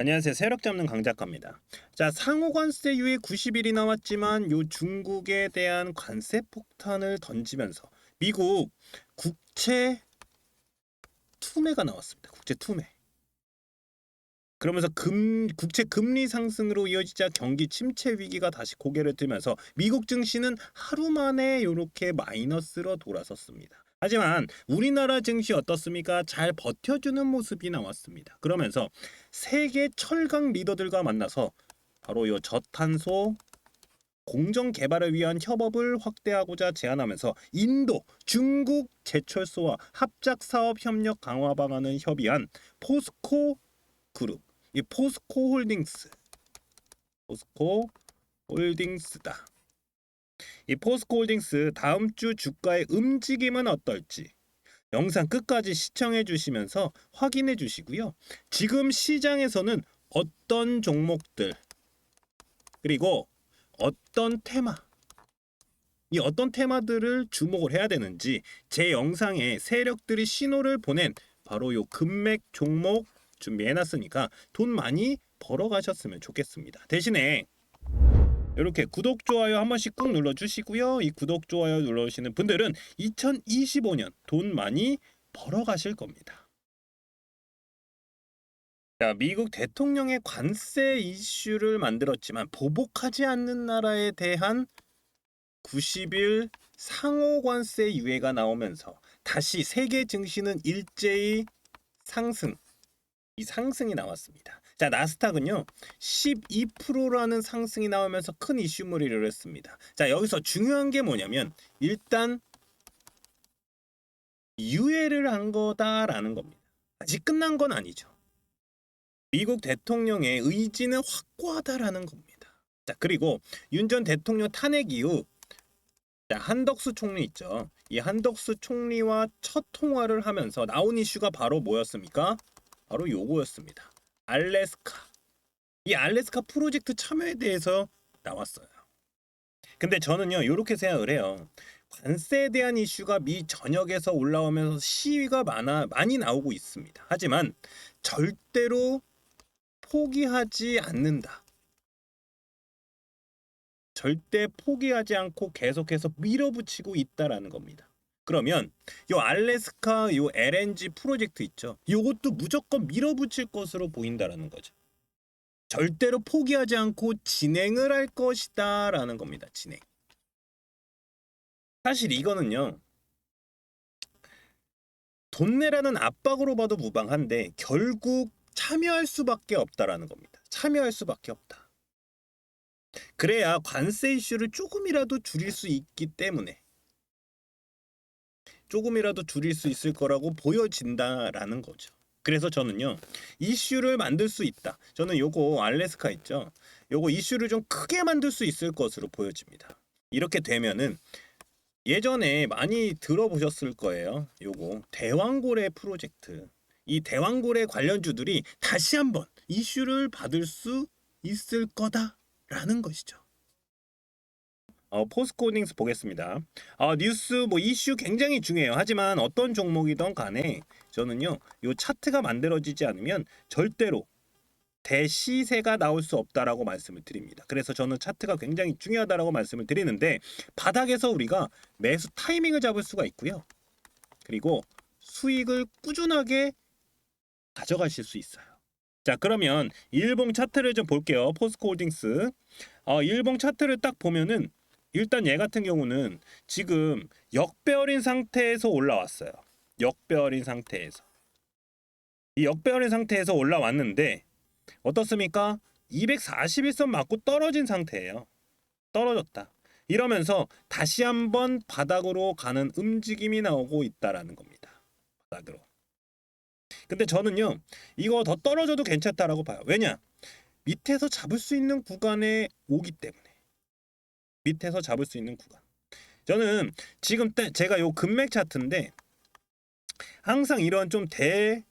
안녕하세요. 세력 잡는 강 작가입니다. 자, 상호 관세 유예 90일이 나왔지만 요 중국에 대한 관세 폭탄을 던지면서 미국 국채 투매가 나왔습니다. 국채 투매. 그러면서 금 국채 금리 상승으로 이어지자 경기 침체 위기가 다시 고개를 들면서 미국 증시는 하루 만에 이렇게 마이너스로 돌아섰습니다. 하지만 우리나라 증시 어떻습니까? 잘 버텨주는 모습이 나왔습니다. 그러면서 세계 철강 리더들과 만나서 바로 이 저탄소 공정 개발을 위한 협업을 확대하고자 제안하면서 인도, 중국 제철소와 합작 사업 협력 강화 방안을 협의한 포스코 그룹, 이 포스코 홀딩스, 포스코 홀딩스다. 이 포스코 홀딩스 다음 주 주가의 움직임은 어떨지 영상 끝까지 시청해 주시면서 확인해 주시고요. 지금 시장에서는 어떤 종목들 그리고 어떤 테마 이 어떤 테마들을 주목을 해야 되는지 제 영상에 세력들이 신호를 보낸 바로 요 금맥 종목 준비해 놨으니까 돈 많이 벌어 가셨으면 좋겠습니다. 대신에 이렇게 구독 좋아요 한 번씩 꾹 눌러 주시고요. 이 구독 좋아요 눌러 주시는 분들은 2025년 돈 많이 벌어 가실 겁니다. 자, 미국 대통령의 관세 이슈를 만들었지만 보복하지 않는 나라에 대한 90일 상호 관세 유예가 나오면서 다시 세계 증시는 일제히 상승 이 상승이 나왔습니다. 자, 나스닥은요. 12%라는 상승이 나오면서 큰 이슈물이를 했습니다. 자, 여기서 중요한 게 뭐냐면 일단 유예를 한 거다라는 겁니다. 아직 끝난 건 아니죠. 미국 대통령의 의지는 확고하다라는 겁니다. 자, 그리고 윤 전 대통령 탄핵 이후 자, 한덕수 총리 있죠. 이 한덕수 총리와 첫 통화를 하면서 나온 이슈가 바로 뭐였습니까? 바로 요거였습니다. 알래스카. 이 알래스카 프로젝트 참여에 대해서 나왔어요. 근데 저는요, 이렇게 생각을 해요. 관세에 대한 이슈가 미 전역에서 올라오면서 시위가 많아 많이 나오고 있습니다. 하지만 절대로 포기하지 않는다. 절대 포기하지 않고 계속해서 밀어붙이고 있다라는 겁니다. 그러면 요 알래스카 요 LNG 프로젝트 있죠. 요것도 무조건 밀어붙일 것으로 보인다라는 거죠. 절대로 포기하지 않고 진행을 할 것이다라는 겁니다. 진행. 사실 이거는요. 돈 내라는 압박으로 봐도 무방한데 결국 참여할 수밖에 없다라는 겁니다. 참여할 수밖에 없다. 그래야 관세 이슈를 조금이라도 줄일 수 있기 때문에 조금이라도 줄일 수 있을 거라고 보여진다라는 거죠. 그래서 저는요 이슈를 만들 수 있다. 저는 요거 알래스카 있죠. 요거 이슈를 좀 크게 만들 수 있을 것으로 보여집니다. 이렇게 되면은 예전에 많이 들어보셨을 거예요. 요거 대왕고래 프로젝트. 이 대왕고래 관련주들이 다시 한번 이슈를 받을 수 있을 거다라는 것이죠. 어, 포스코딩스 보겠습니다. 어, 뉴스 뭐 이슈 굉장히 중요해요. 하지만 어떤 종목이든 간에 저는요, 요 차트가 만들어지지 않으면 절대로 대시세가 나올 수 없다라고 말씀을 드립니다. 그래서 저는 차트가 굉장히 중요하다라고 말씀을 드리는데 바닥에서 우리가 매수 타이밍을 잡을 수가 있고요. 그리고 수익을 꾸준하게 가져가실 수 있어요. 자 그러면 일봉 차트를 좀 볼게요. 포스코홀딩스. 어, 일봉 차트를 딱 보면은 일단 얘 같은 경우는 지금 역배열인 상태에서 올라왔어요. 역배열인 상태에서. 이 역배열인 상태에서 올라왔는데 어떻습니까? 241선 맞고 떨어진 상태예요. 떨어졌다. 이러면서 다시 한번 바닥으로 가는 움직임이 나오고 있다라는 겁니다. 바닥으로. 근데 저는요. 이거 더 떨어져도 괜찮다라고 봐요. 왜냐? 밑에서 잡을 수 있는 구간에 오기 때문에. 밑에서 잡을 수 있는 구간. 저는 지금 때 제가 요 금맥 차트인데 항상 이런 좀 대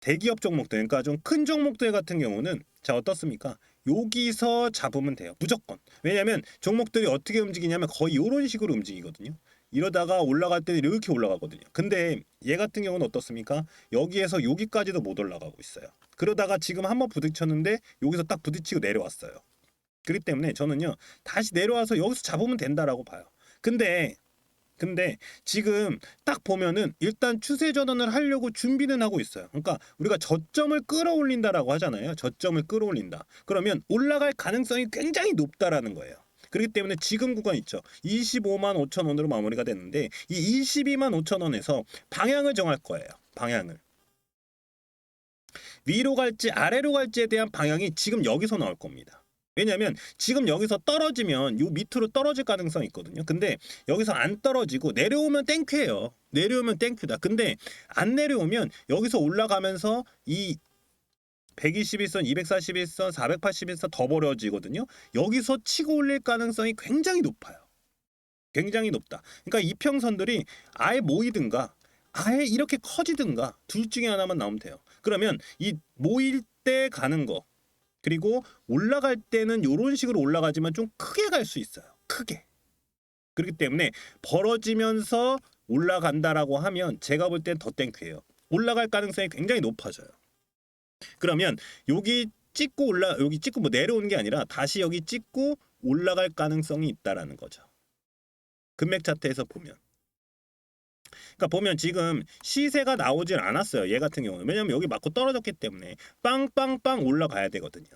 대기업 종목들 그러니까 좀 큰 종목들 같은 경우는 자 어떻습니까? 여기서 잡으면 돼요. 무조건. 왜냐면 종목들이 어떻게 움직이냐면 거의 이런 식으로 움직이거든요. 이러다가 올라갈 때는 이렇게 올라가거든요. 근데 얘 같은 경우는 어떻습니까? 여기에서 여기까지도 못 올라가고 있어요. 그러다가 지금 한번 부딪혔는데 여기서 딱 부딪히고 내려왔어요. 그렇기 때문에 저는요 다시 내려와서 여기서 잡으면 된다라고 봐요. 근데 근데 지금 딱 보면은 일단 추세 전환을 하려고 준비는 하고 있어요. 그러니까 우리가 저점을 끌어올린다라고 하잖아요. 저점을 끌어올린다. 그러면 올라갈 가능성이 굉장히 높다라는 거예요. 그렇기 때문에 지금 구간 있죠. 25만 5천 원으로 마무리가 됐는데 이 22만 5천 원에서 방향을 정할 거예요. 방향을. 위로 갈지 아래로 갈지에 대한 방향이 지금 여기서 나올 겁니다. 왜냐하면 지금 여기서 떨어지면 요 밑으로 떨어질 가능성이 있거든요. 근데 여기서 안 떨어지고 내려오면 땡큐예요. 내려오면 땡큐다. 근데 안 내려오면 여기서 올라가면서 이 121선, 241선, 481선 더 벌어지거든요. 여기서 치고 올릴 가능성이 굉장히 높아요. 굉장히 높다. 그러니까 이평선들이 아예 모이든가 아예 이렇게 커지든가 둘 중에 하나만 나오면 돼요. 그러면 이 모일 때 가는 거 그리고 올라갈 때는 이런 식으로 올라가지만 좀 크게 갈 수 있어요. 크게. 그렇기 때문에 벌어지면서 올라간다라고 하면 제가 볼 땐 더 땡큐예요. 올라갈 가능성이 굉장히 높아져요. 그러면 여기 찍고 올라 여기 찍고 뭐 내려오는 게 아니라 다시 여기 찍고 올라갈 가능성이 있다라는 거죠. 금맥 차트에서 보면. 그러니까 보면 지금 시세가 나오질 않았어요. 얘 같은 경우는 왜냐면 여기 맞고 떨어졌기 때문에 빵빵빵 올라가야 되거든요.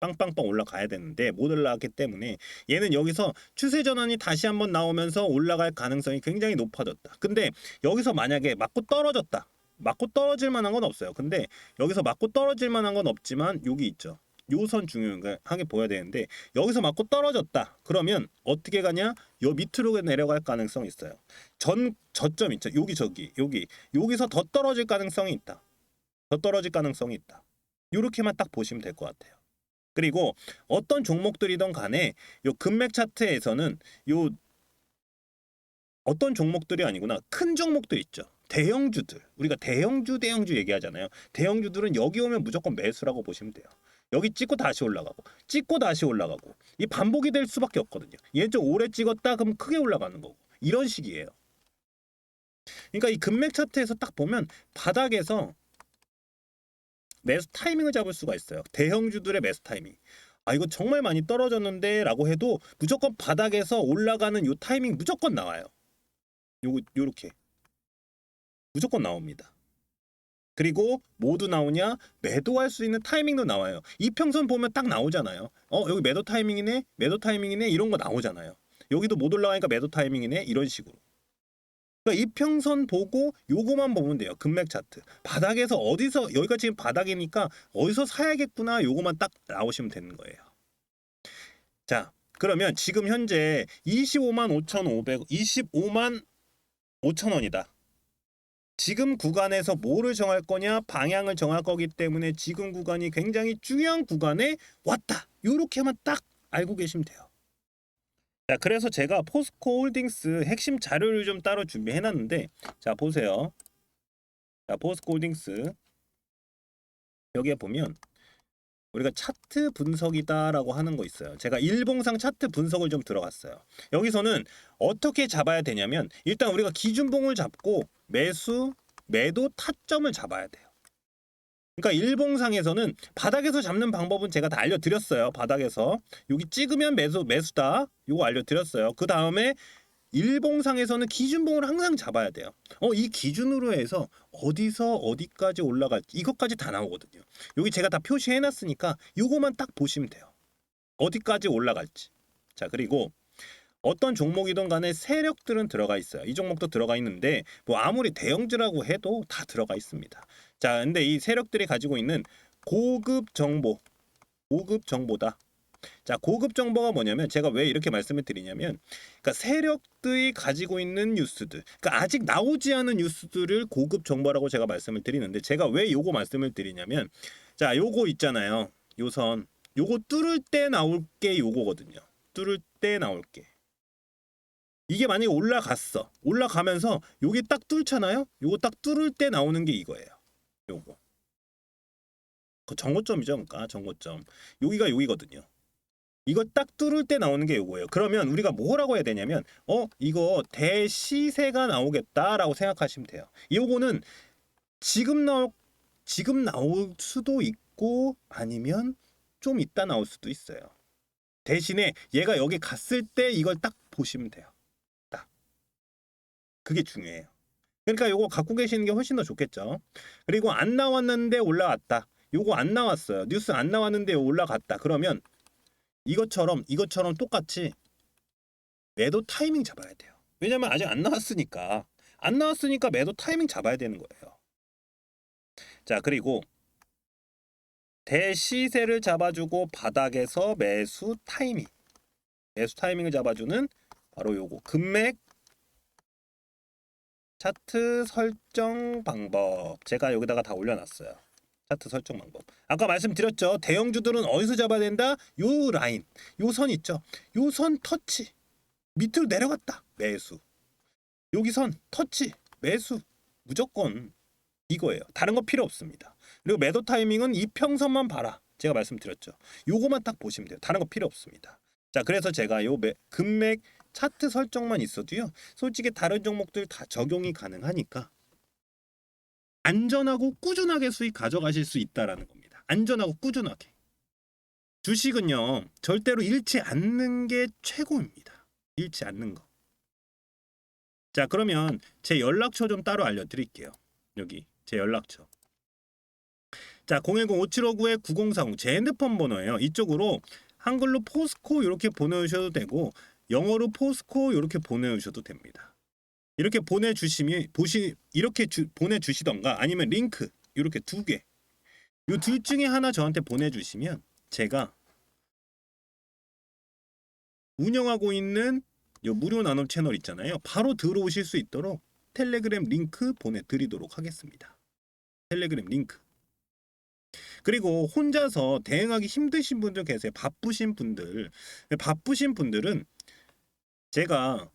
빵빵빵 올라가야 되는데 못 올라갔기 때문에 얘는 여기서 추세 전환이 다시 한번 나오면서 올라갈 가능성이 굉장히 높아졌다. 근데 여기서 만약에 맞고 떨어졌다. 맞고 떨어질 만한 건 없어요. 근데 여기서 맞고 떨어질 만한 건 없지만 여기 있죠. 요선 중요하게 보여야 되는데 여기서 맞고 떨어졌다. 그러면 어떻게 가냐? 요 밑으로 내려갈 가능성이 있어요. 전 저점 있죠. 여기 저기 여기 여기서 더 떨어질 가능성이 있다. 더 떨어질 가능성이 있다. 요렇게만 딱 보시면 될 것 같아요. 그리고 어떤 종목들이든 간에 요 금맥 차트에서는 요 어떤 종목들이 아니구나 큰 종목들 있죠. 대형주들 우리가 대형주 대형주 얘기하잖아요. 대형주들은 여기 오면 무조건 매수라고 보시면 돼요. 여기 찍고 다시 올라가고 찍고 다시 올라가고 이 반복이 될 수밖에 없거든요. 얘 좀 오래 찍었다 그럼 크게 올라가는 거고 이런 식이에요. 그러니까 이 금맥 차트에서 딱 보면 바닥에서 매수 타이밍을 잡을 수가 있어요. 대형주들의 매수 타이밍. 아 이거 정말 많이 떨어졌는데 라고 해도 무조건 바닥에서 올라가는 요 타이밍 무조건 나와요. 요거 요렇게 무조건 나옵니다. 그리고 모두 나오냐 매도할 수 있는 타이밍도 나와요. 이평선 보면 딱 나오잖아요. 어 여기 매도 타이밍이네, 매도 타이밍이네 이런 거 나오잖아요. 여기도 못 올라가니까 매도 타이밍이네 이런 식으로. 그러니까 이평선 보고 요거만 보면 돼요. 금맥 차트. 바닥에서 어디서 여기가 지금 바닥이니까 어디서 사야겠구나 요거만 딱 나오시면 되는 거예요. 자, 그러면 지금 현재 25만 5,500 25만 5천 원이다. 지금 구간에서 뭐를 정할 거냐 방향을 정할 거기 때문에 지금 구간이 굉장히 중요한 구간에 왔다. 요렇게만 딱 알고 계시면 돼요. 자, 그래서 제가 포스코 홀딩스 핵심 자료를 좀 따로 준비해 놨는데 자, 보세요. 자, 포스코 홀딩스 여기에 보면 우리가 차트 분석이다라고 하는 거 있어요. 제가 일봉상 차트 분석을 좀 들어갔어요. 여기서는 어떻게 잡아야 되냐면 일단 우리가 기준봉을 잡고 매수, 매도 타점을 잡아야 돼요. 그러니까 일봉상에서는 바닥에서 잡는 방법은 제가 다 알려드렸어요. 바닥에서 여기 찍으면 매수 매수다. 이거 알려드렸어요. 그 다음에 일봉상에서는 기준봉을 항상 잡아야 돼요. 어, 이 기준으로 해서 어디서 어디까지 올라갈지 이것까지 다 나오거든요. 여기 제가 다 표시해 놨으니까 이거만 딱 보시면 돼요. 어디까지 올라갈지. 자, 그리고 어떤 종목이든 간에 세력들은 들어가 있어요. 이 종목도 들어가 있는데 뭐 아무리 대형주라고 해도 다 들어가 있습니다. 자, 근데 이 세력들이 가지고 있는 고급 정보, 고급 정보다. 자, 고급 정보가 뭐냐면 제가 왜 이렇게 말씀을 드리냐면 그러니까 세력들이 가지고 있는 뉴스들. 그러니까 아직 나오지 않은 뉴스들을 고급 정보라고 제가 말씀을 드리는데 제가 왜 요거 말씀을 드리냐면 자, 요거 있잖아요. 요선. 요거 뚫을 때 나올 게 요거거든요. 뚫을 때 나올 게. 이게 만약에 올라갔어. 올라가면서 요게 딱 뚫잖아요. 요거 딱 뚫을 때 나오는 게 이거예요. 요거. 그 정고점이죠, 그러니까 정고점. 여기가 여기거든요. 이거 딱 뚫을 때 나오는 게 요거예요. 그러면 우리가 뭐라고 해야 되냐면 어 이거 대시세가 나오겠다라고 생각하시면 돼요. 요거는 지금 나올 지금 나올 수도 있고 아니면 좀 이따 나올 수도 있어요. 대신에 얘가 여기 갔을 때 이걸 딱 보시면 돼요. 딱. 그게 중요해요. 그러니까 요거 갖고 계시는 게 훨씬 더 좋겠죠. 그리고 안 나왔는데 올라왔다. 요거 안 나왔어요. 뉴스 안 나왔는데 올라갔다. 그러면 이것처럼 이것처럼 똑같이 매도 타이밍 잡아야 돼요. 왜냐면 아직 안 나왔으니까 안 나왔으니까 매도 타이밍 잡아야 되는 거예요. 자 그리고 대시세를 잡아주고 바닥에서 매수 타이밍 매수 타이밍을 잡아주는 바로 요거 금맥 차트 설정 방법 제가 여기다가 다 올려놨어요. 차트 설정 방법. 아까 말씀드렸죠. 대형주들은 어디서 잡아야 된다? 요 라인, 요 선 있죠. 요 선 터치 밑으로 내려갔다 매수. 여기 선 터치 매수 무조건 이거예요. 다른 거 필요 없습니다. 그리고 매도 타이밍은 이 평선만 봐라. 제가 말씀드렸죠. 요거만 딱 보시면 돼요. 다른 거 필요 없습니다. 자, 그래서 제가 요 매, 금맥 차트 설정만 있어도요. 솔직히 다른 종목들 다 적용이 가능하니까 안전하고 꾸준하게 수익 가져가실 수 있다라는 겁니다. 안전하고 꾸준하게. 주식은요. 절대로 잃지 않는 게 최고입니다. 잃지 않는 거. 자, 그러면 제 연락처 좀 따로 알려 드릴게요. 여기 제 연락처. 자, 010-5759-9040 제 핸드폰 번호예요. 이쪽으로 한글로 포스코 이렇게 보내주셔도 되고 영어로 포스코 이렇게 보내주셔도 됩니다. 이렇게 보내주시면 보시 이렇게 주, 보내주시던가 아니면 링크 이렇게 두 개. 이 둘 중에 하나 저한테 보내주시면 제가 운영하고 있는 요 무료 나눔 채널 있잖아요. 바로 들어오실 수 있도록 텔레그램 링크 보내드리도록 하겠습니다. 텔레그램 링크. 그리고 혼자서 대응하기 힘드신 분들 계세요. 바쁘신 분들. 바쁘신 분들은 제가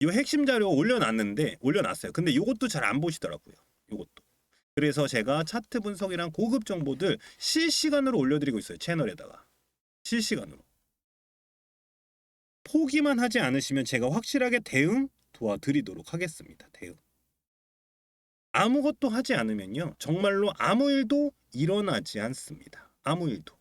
이 핵심 자료 올려놨는데 올려놨어요. 근데 이것도 잘 안 보시더라고요. 이것도. 그래서 제가 차트 분석이랑 고급 정보들 실시간으로 올려드리고 있어요. 채널에다가 실시간으로. 포기만 하지 않으시면 제가 확실하게 대응 도와드리도록 하겠습니다. 대응. 아무것도 하지 않으면요. 정말로 아무 일도 일어나지 않습니다. 아무 일도.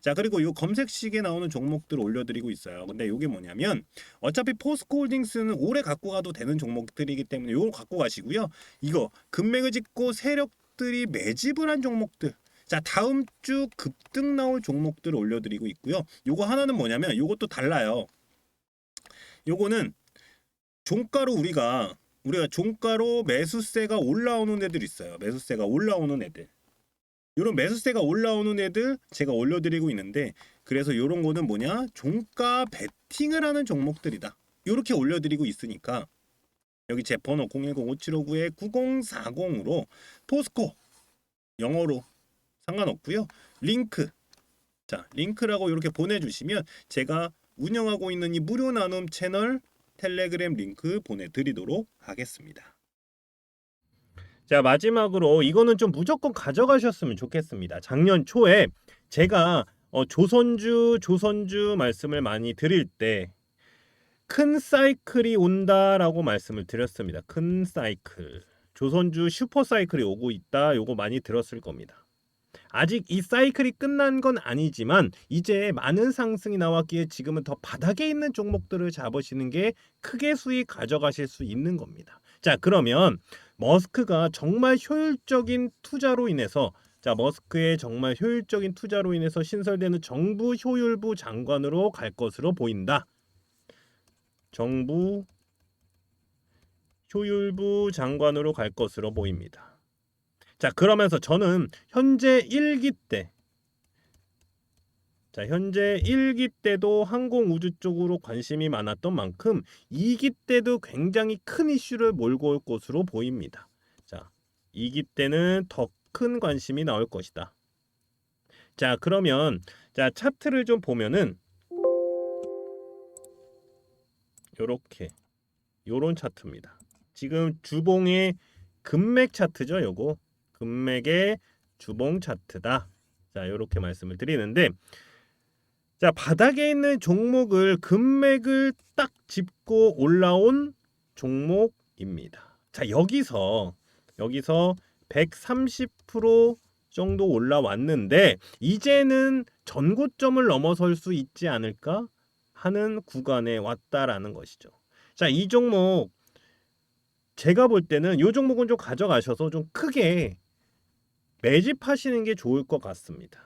자 그리고 요 검색식에 나오는 종목들 올려드리고 있어요. 근데 요게 뭐냐면 어차피 포스코홀딩스는 오래 갖고 가도 되는 종목들이기 때문에 요걸 갖고 가시고요. 이거 금맥을 짚고 세력들이 매집을 한 종목들. 자 다음 주 급등 나올 종목들 올려드리고 있고요. 요거 하나는 뭐냐면 요것도 달라요. 요거는 종가로 우리가 우리가 종가로 매수세가 올라오는 애들 있어요. 매수세가 올라오는 애들. 이런 매수세가 올라오는 애들 제가 올려드리고 있는데 그래서 이런 거는 뭐냐 종가 베팅을 하는 종목들이다. 이렇게 올려드리고 있으니까 여기 제 번호 010-5759-9040으로 포스코 영어로 상관없고요. 링크 자 링크라고 이렇게 보내주시면 제가 운영하고 있는 이 무료 나눔 채널 텔레그램 링크 보내드리도록 하겠습니다. 자 마지막으로 이거는 좀 무조건 가져가셨으면 좋겠습니다. 작년 초에 제가 어, 조선주 조선주 말씀을 많이 드릴 때 큰 사이클이 온다라고 말씀을 드렸습니다. 큰 사이클 조선주 슈퍼 사이클이 오고 있다. 요거 많이 들었을 겁니다. 아직 이 사이클이 끝난 건 아니지만 이제 많은 상승이 나왔기에 지금은 더 바닥에 있는 종목들을 잡으시는 게 크게 수익 가져가실 수 있는 겁니다. 자 그러면 머스크가 정말 효율적인 투자로 인해서 자 머스크의 정말 효율적인 투자로 인해서 신설되는 정부 효율부 장관으로 갈 것으로 보인다. 정부 효율부 장관으로 갈 것으로 보입니다. 자 그러면서 저는 현재 1기 때 자, 현재 1기 때도 항공우주 쪽으로 관심이 많았던 만큼 2기 때도 굉장히 큰 이슈를 몰고 올 것으로 보입니다. 자, 2기 때는 더 큰 관심이 나올 것이다. 자, 그러면 자, 차트를 좀 보면은 요렇게 요런 차트입니다. 지금 주봉의 금맥 차트죠, 요거. 금맥의 주봉 차트다. 자, 요렇게 말씀을 드리는데 자, 바닥에 있는 종목을 금맥을 딱 짚고 올라온 종목입니다. 자, 여기서 여기서 130% 정도 올라왔는데 이제는 전고점을 넘어설 수 있지 않을까 하는 구간에 왔다라는 것이죠. 자, 이 종목 제가 볼 때는 이 종목은 좀 가져가셔서 좀 크게 매집하시는 게 좋을 것 같습니다.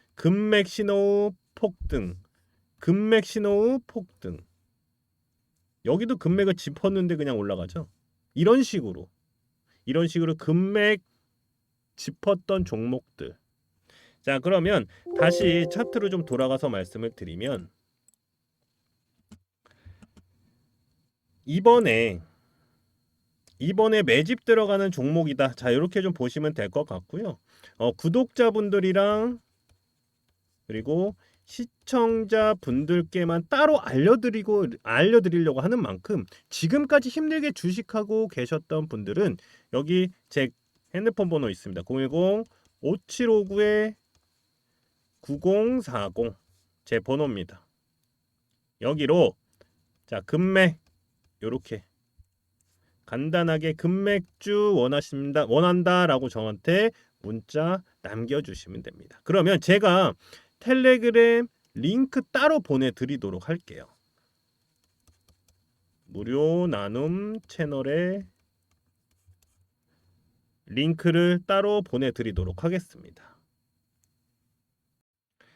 금맥 신호 폭등. 금맥 신호 폭등. 여기도 금맥을 짚었는데 그냥 올라가죠. 이런 식으로 이런 식으로 금맥 짚었던 종목들. 자, 그러면 다시 차트로 좀 돌아가서 말씀을 드리면 이번에 이번에 매집 들어가는 종목이다. 자, 이렇게 좀 보시면 될 것 같고요. 어, 구독자분들이랑 그리고 시청자 분들께만 따로 알려드리고 알려드리려고 하는 만큼 지금까지 힘들게 주식하고 계셨던 분들은 여기 제 핸드폰 번호 있습니다. 010 5759에 9040 제 번호입니다. 여기로 자 금맥 요렇게 간단하게 금맥주 원하십니다 원한다라고 저한테 문자 남겨주시면 됩니다. 그러면 제가 텔레그램 링크 따로 보내드리도록 할게요. 무료 나눔 채널에 링크를 따로 보내드리도록 하겠습니다.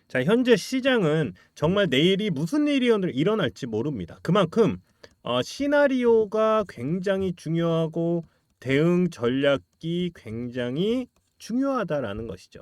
자, 현재 시장은 정말 내일이 무슨 일이 일어날지 모릅니다. 그만큼 어, 시나리오가 굉장히 중요하고 대응 전략이 굉장히 중요하다라는 것이죠.